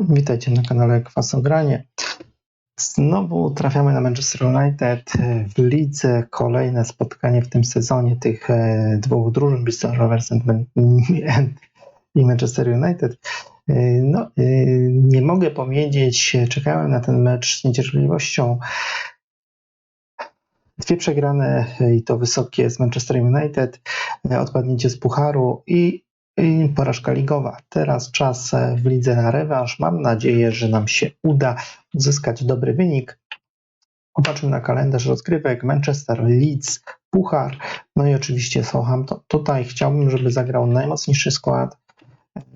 Witajcie na kanale Kwasogranie. Znowu trafiamy na Manchester United w lidze. Kolejne spotkanie w tym sezonie tych e, dwóch drużyn, Bristol Rovers i Manchester United. E, No, e, nie mogę powiedzieć, czekałem na ten mecz z niecierpliwością. Dwie przegrane i to wysokie z Manchester United, odpadnięcie z Pucharu i i porażka ligowa. Teraz czas e, w lidze na rewanż. Mam nadzieję, że nam się uda uzyskać dobry wynik. Popatrzmy na kalendarz rozgrywek. Manchester, Leeds, Puchar, no i oczywiście Southampton. Tutaj chciałbym, żeby zagrał najmocniejszy skład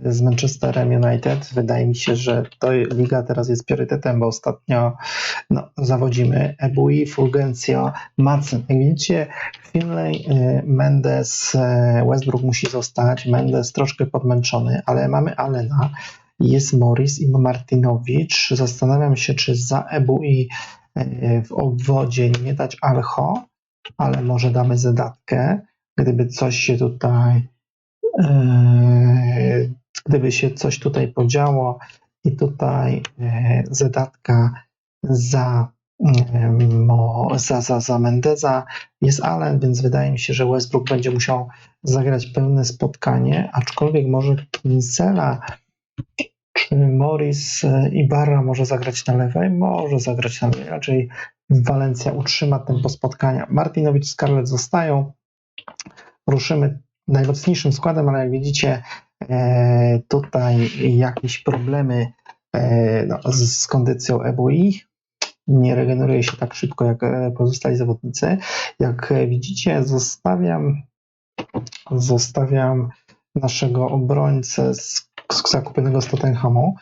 z Manchesterem United. Wydaje mi się, że to liga teraz jest priorytetem, bo ostatnio no, zawodzimy Ebui, Fulgencio, Madsen. Jak widzicie, Finlay, y, Mendes, y, Westbrook musi zostać, Mendes troszkę podmęczony, ale mamy Alena, jest Morris i Martinowicz. Zastanawiam się, czy za Ebui y, w obwodzie nie dać Alcho, ale może damy zadatkę, gdyby coś się tutaj gdyby się coś tutaj podziało i tutaj e, zadatka za, em, mo- za, za, za Mendeza jest Allen, więc wydaje mi się, że Westbrook będzie musiał zagrać pełne spotkanie, aczkolwiek może Kinsela czy Morris e, i Barra może zagrać na lewej? Może zagrać na lewej. Raczej Walencja utrzyma tempo spotkania. Martinowicz, Scarlett zostają. Ruszymy najmocniejszym składem, ale jak widzicie, e, tutaj jakieś problemy e, no, z, kondycją EBUI. Nie regeneruje się tak szybko jak e, pozostali zawodnicy. Jak widzicie, zostawiam, zostawiam naszego obrońcę z zakupionego z Tottenhamu.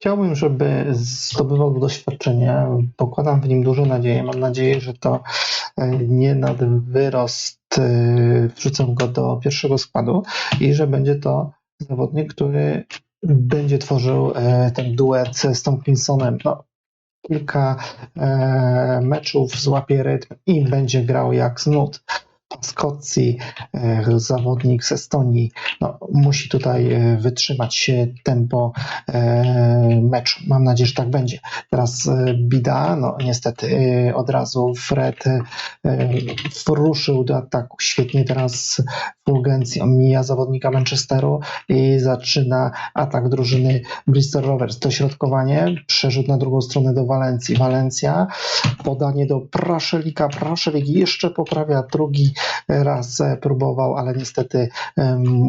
Chciałbym, żeby zdobywał doświadczenie. Pokładam w nim duże nadzieje. Mam nadzieję, że to e, nie nadwyrost. e, Wrzucę go do pierwszego składu i że będzie to zawodnik, który będzie tworzył e, ten duet z Tompkinsonem. No, kilka meczów złapie rytm i będzie grał jak z nut. Skotcji, e, zawodnik z Estonii, no, musi tutaj e, wytrzymać tempo e, meczu. Mam nadzieję, że tak będzie. Teraz Bida, no niestety od razu Fred ruszył do ataku. Świetnie teraz Fulgencio mija zawodnika Manchesteru i zaczyna atak drużyny Bristol Rovers. Dośrodkowanie, przerzut na drugą stronę do Walencji. Walencja, podanie do Praszelika. Praszelik jeszcze poprawia drugi raz próbował, ale niestety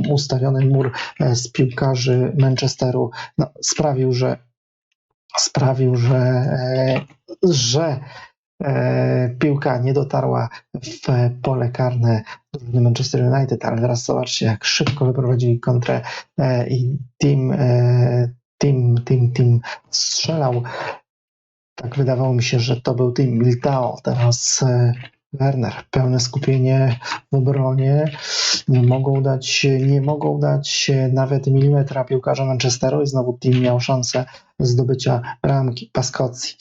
ustawiony mur e, z piłkarzy Manchesteru no, sprawił, że sprawił, że, e, że e, piłka nie dotarła w pole karne drużyny Manchester United, ale teraz zobaczcie, jak szybko wyprowadzili kontrę i team, team, team, team strzelał. Tak wydawało mi się, że to był team Militao. Teraz Werner, pełne skupienie w obronie. Nie mogą dać, nie mogą dać nawet milimetra piłkarza Manchesteru i znowu team miał szansę zdobycia bramki Paskocji.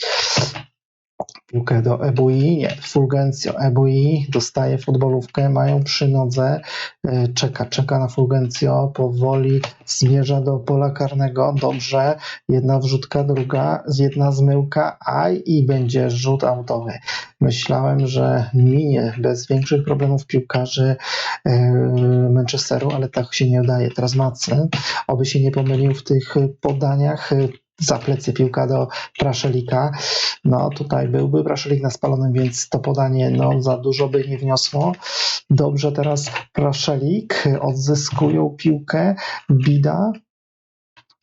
Piłkę do Ebui, nie, Fulgencio, Ebui dostaje futbolówkę, mają przy nodze, e, czeka, czeka na Fulgencio, powoli zmierza do pola karnego, dobrze, jedna wrzutka, druga, jedna zmyłka, aj i będzie rzut autowy. Myślałem, że minie bez większych problemów piłkarzy e, Manchesteru, ale tak się nie udaje. Teraz Madsen, oby się nie pomylił w tych podaniach, za plecy piłka do Praszelika. No tutaj byłby Praszelik na spalonym, więc to podanie no, za dużo by nie wniosło. Dobrze teraz Praszelik odzyskują piłkę. Bida.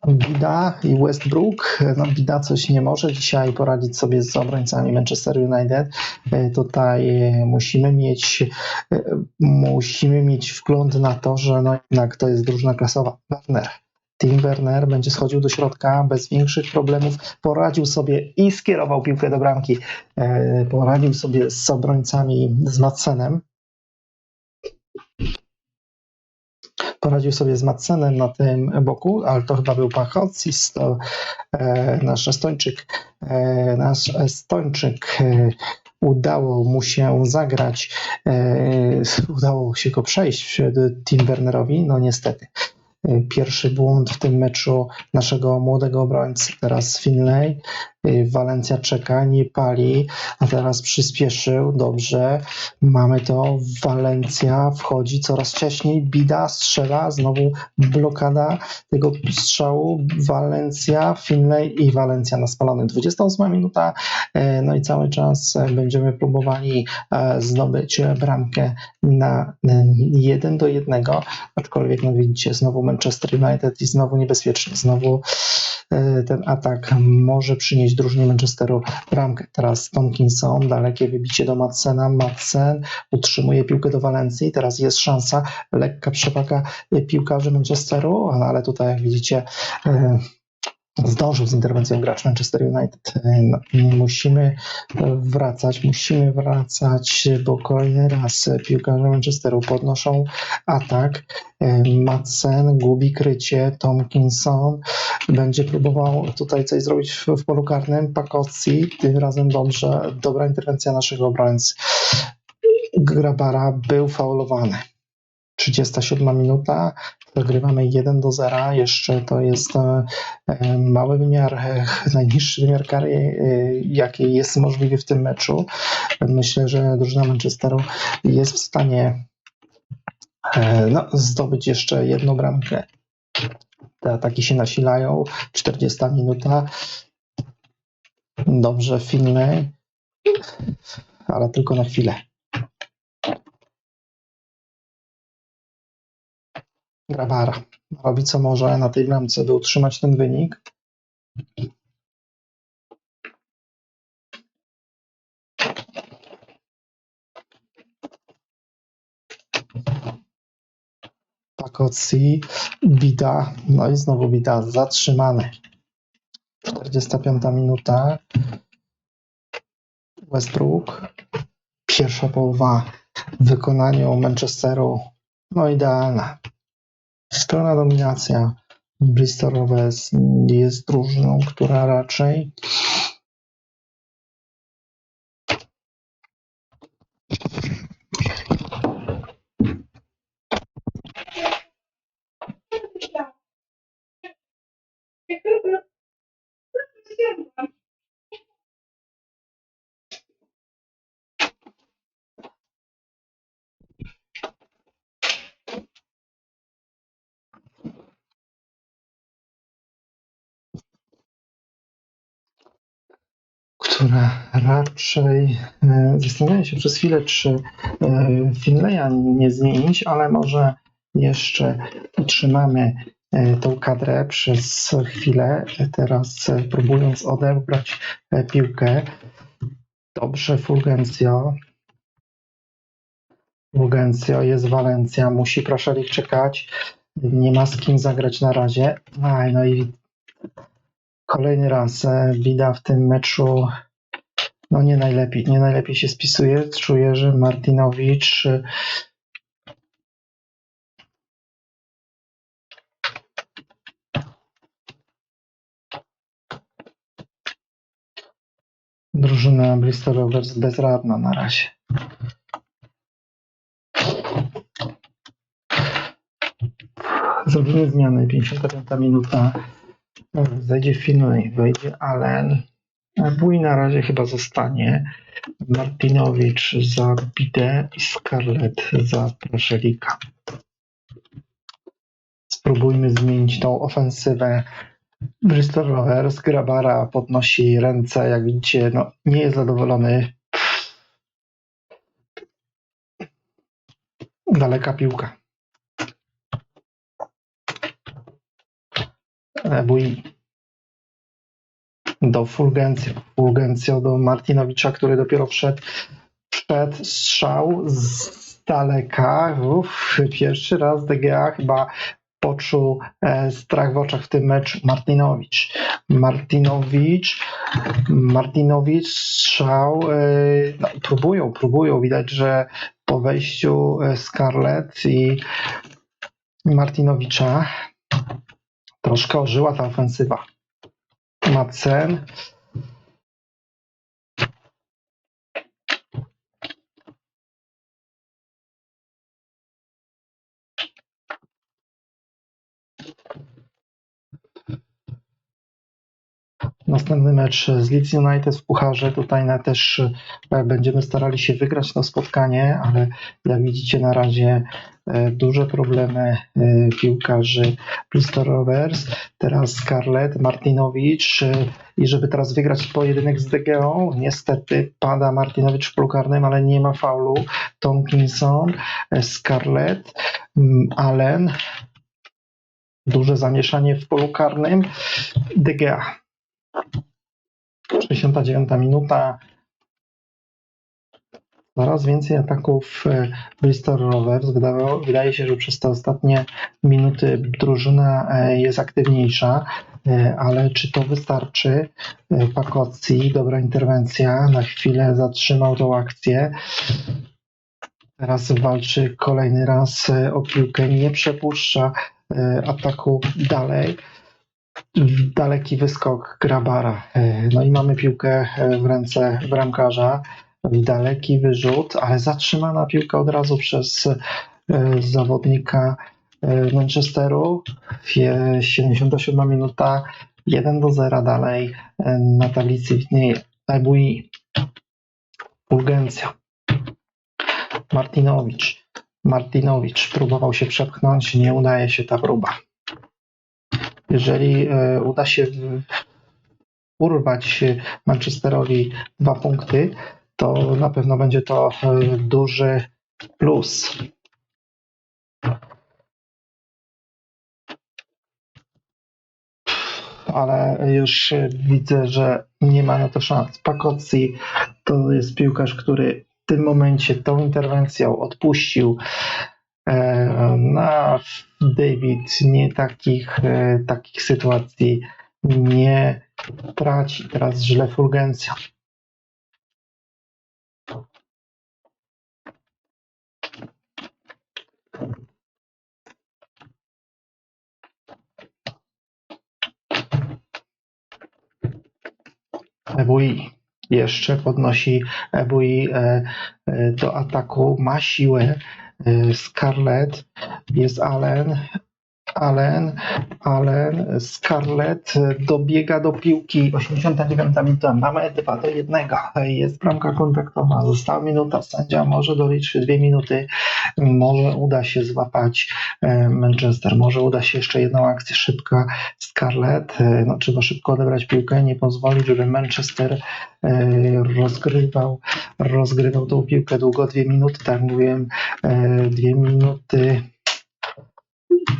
Bida i Westbrook. No, Bida coś nie może dzisiaj poradzić sobie z obrońcami Manchester United. E, Tutaj musimy mieć e, musimy mieć wgląd na to, że no jednak to jest drużyna klasowa. Werner. Tim Werner będzie schodził do środka bez większych problemów. Poradził sobie i skierował piłkę do bramki. E, Poradził sobie z obrońcami z Madsenem. Poradził sobie z Madsenem na tym boku, ale to chyba był Pachocis, to e, nasz Estończyk. E, nasz Estończyk udało mu się zagrać, udało się go przejść Tim Wernerowi, no niestety. Pierwszy błąd w tym meczu naszego młodego obrońcy. Teraz Finlay, Walencja czeka, nie pali, a teraz przyspieszył, dobrze. Mamy to, Walencja wchodzi coraz wcześniej, Bida strzela, znowu blokada tego strzału, Walencja, Finlay i Walencja na spalony. 28 minuta, e, no i cały czas będziemy próbowali e, zdobyć bramkę na 1 do 1, aczkolwiek no widzicie, znowu Manchester United i znowu niebezpiecznie, znowu e, ten atak może przynieść drużynie Manchesteru bramkę. Teraz Tomkinson, dalekie wybicie do Madsena, Madsen utrzymuje piłkę do Walencji, teraz jest szansa, lekka przewaga piłkarzy Manchesteru, no ale tutaj jak widzicie e, zdążył z interwencją gracz Manchester United. No, musimy wracać, musimy wracać, bo kolejny raz piłkarze Manchesteru podnoszą atak. E, Madsen gubi krycie, Tomkinson będzie próbował tutaj coś zrobić w, w polu karnym. Pakowski, tym razem dobrze, dobra interwencja naszego obrońcy. Grabara był faulowany. 37 minuta, zagrywamy 1 do 0. Jeszcze to jest e, e, mały wymiar, e, najniższy wymiar kary, jaki jest możliwy w tym meczu. Myślę, że drużyna Manchesteru jest w stanie no, zdobyć jeszcze jedną bramkę. Te ataki się nasilają. 40 minuta. Dobrze, Finlay, ale tylko na chwilę. Grabara robi co może na tej bramce, by utrzymać ten wynik. Pakocki, Bida, no i znowu Bida zatrzymany. 45 minuta. Westbrook. Pierwsza połowa w wykonaniu Manchesteru, no idealna. Strona dominacja. Bristol Rovers jest drużyną, która raczej która raczej e, zastanawiam się przez chwilę, czy e, Finleya nie zmienić, ale może jeszcze utrzymamy e, tą kadrę przez chwilę, teraz próbując odebrać piłkę. Dobrze, Fulgencio. Fulgencio, jest Walencja, musi Praszelik czekać, nie ma z kim zagrać na razie. Aj, no i Kolejny raz Bida w tym meczu no nie najlepiej, nie najlepiej się spisuje. Czuję, że Martinowicz e, drużyna Bristol Rovers bezradna na razie. Zrobimy zmianę. 55 minuta. Zejdzie Finlay, wejdzie Allen. Bój na razie chyba zostanie. Martinowicz za Bidę i Scarlett za Praszelika. Spróbujmy zmienić tą ofensywę. Bristol Rovers, Grabara podnosi ręce, jak widzicie, no, nie jest zadowolony. Daleka piłka. Bój do Fulgencio. Fulgencio do Martinowicza, który dopiero wszedł, wszedł strzał z daleka. Uff, pierwszy raz DGA chyba poczuł e, strach w oczach w tym meczu. Martinowicz. Martinowicz. Martinowicz strzał. E, no, próbują, próbują. Widać, że po wejściu e, Scarlett i Martinowicza troszkę ożyła ta ofensywa. Madsen. Następny mecz z Leeds United w Pucharze. Tutaj na też e, będziemy starali się wygrać to spotkanie, ale jak widzicie na razie e, duże problemy e, piłkarzy Bristol Rovers. Teraz Scarlett, Martinowicz i żeby teraz wygrać pojedynek z DGO, niestety pada Martinowicz w polu karnym, ale nie ma faulu. Tomkinson, Scarlett, mm, Allen, duże zamieszanie w polu karnym. DGA. 69 minuta. Coraz więcej ataków e, Bristol Rovers. Wydawało, wydaje się, że przez te ostatnie minuty drużyna e, jest aktywniejsza, e, ale czy to wystarczy? Pakocji, dobra interwencja, na chwilę zatrzymał tą akcję. Teraz walczy kolejny raz o piłkę, nie przepuszcza ataku dalej. Daleki wyskok Grabara. E, No i mamy piłkę e, w ręce bramkarza. Daleki wyrzut, ale zatrzymana piłka od razu przez e, zawodnika Manchesteru. Je- 77 minuta, 1 do 0 dalej na tablicy widnieje Ebui. Fulgencja. Martinowicz. Martinowicz próbował się przepchnąć, nie udaje się ta próba. Jeżeli e, uda się urwać Manchesterowi dwa punkty, to na pewno będzie to e, duży plus. Ale już widzę, że nie ma na to szans. Pakocji to jest piłkarz, który w tym momencie tą interwencją odpuścił. E, Na David nie takich, e, takich sytuacji nie traci. Teraz źle Fulgencja. Ebui jeszcze podnosi Ebui e, e, do ataku, ma siłę. E, Scarlett, jest Allen, Allen, Allen, Scarlett e, dobiega do piłki, 89 minuta, mamy 2 do 1, jest bramka kontaktowa, została minuta, sędzia może doliczyć dwie minuty, może uda się złapać e, Manchester, może uda się jeszcze jedną akcję szybka, Scarlett, e, no trzeba szybko odebrać piłkę, nie pozwolić, żeby Manchester rozgrywał, rozgrywał tą piłkę długo, dwie minuty, tak mówiłem, e, dwie minuty,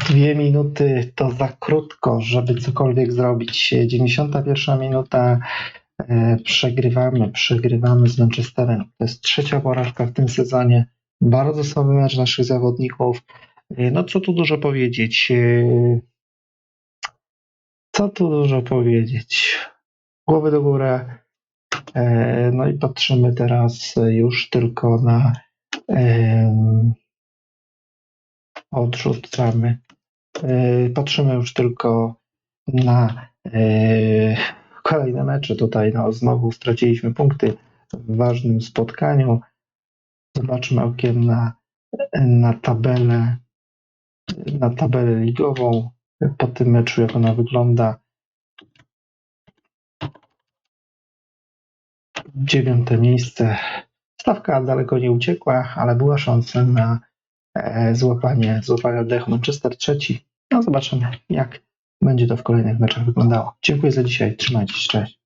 dwie minuty to za krótko, żeby cokolwiek zrobić. 91 minuta, e, przegrywamy, przegrywamy z Manchesterem. To jest trzecia porażka w tym sezonie. Bardzo słaby mecz naszych zawodników. E, No co tu dużo powiedzieć. e, Co tu dużo powiedzieć. Głowy do góry. No i patrzymy teraz już tylko na odrzucamy. E, Patrzymy już tylko na e, kolejne mecze. Tutaj no, znowu straciliśmy punkty w ważnym spotkaniu. Zobaczmy okiem na, na tabelę na tabelę ligową po tym meczu, jak ona wygląda. Dziewiąte miejsce. Stawka daleko nie uciekła, ale była szansa na złapanie, złapanie oddechu. Manchester trzeci. No zobaczymy, jak będzie to w kolejnych meczach wyglądało. Dziękuję za dzisiaj. Trzymajcie się. Cześć.